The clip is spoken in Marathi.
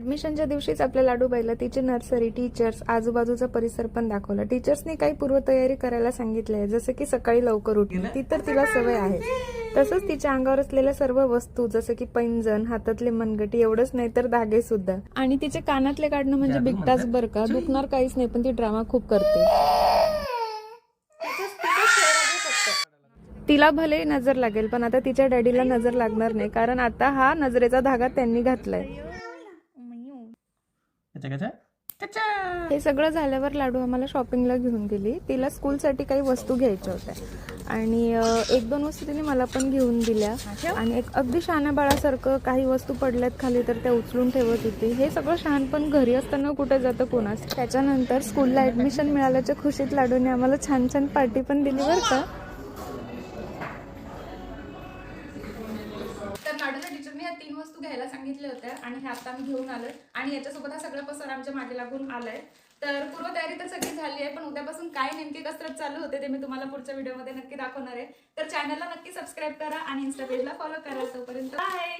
ऍडमिशनच्या दिवशीच आपल्या लाडूबाईला तिची नर्सरी टीचर्स आजूबाजूचा परिसर पण दाखवला. टीचर्सनी काही पूर्वतयारी करायला सांगितली आहे. जसं की सकाळी लवकर उठणे ती तर तिला सवय आहे. तसंच तिच्या अंगावर असलेल्या सर्व वस्तू जसं की पैंजण हातातले मनगटी एवढंच नाही तर धागे सुद्धा. आणि तिचे कानातले काढणं म्हणजे बिगटाच बरं का? दुखणार काहीच नाही पण ती ड्रामा खूप करते. तिला भले नजर लागेल पण आता तिच्या डॅडीला नजर लागणार नाही कारण आता हा नजरेचा धागा त्यांनी घातलाय. हे सगळं झाल्यावर लाडू आम्हाला शॉपिंगला घेऊन गेली. तिला स्कूलसाठी काही वस्तू घ्यायच्या होत्या. आणि एक दोन वस्तू तिने मला पण घेऊन दिल्या. आणि एक अगदी शहाण्या बाळासारखं काही वस्तू पडल्यात खाली तर त्या उचलून ठेवत होती. हे सगळं शहाणपण घरी असताना कुठे जातं कोणास? त्याच्यानंतर स्कूलला ऍडमिशन मिळाल्याच्या खुशीत लाडूने आम्हाला छान छान पार्टी पण दिली बरं का. ह्या तीन वस्तू घ्यायला सांगितल्या होत्या आणि ह्या आता मी घेऊन आलोय. आणि याच्यासोबत हा सगळा पसार आमच्या मागे लागून आलाय. तर पूर्वतयारी तर सगळी झाली आहे पण उद्यापासून काय नेमकी कसरत चालू होते ते मी तुम्हाला पुढच्या व्हिडिओमध्ये नक्की दाखवणार आहे. तर चॅनलला नक्की सबस्क्राईब करा आणि इन्स्टा पेजला फॉलो करा तोपर्यंत. बाय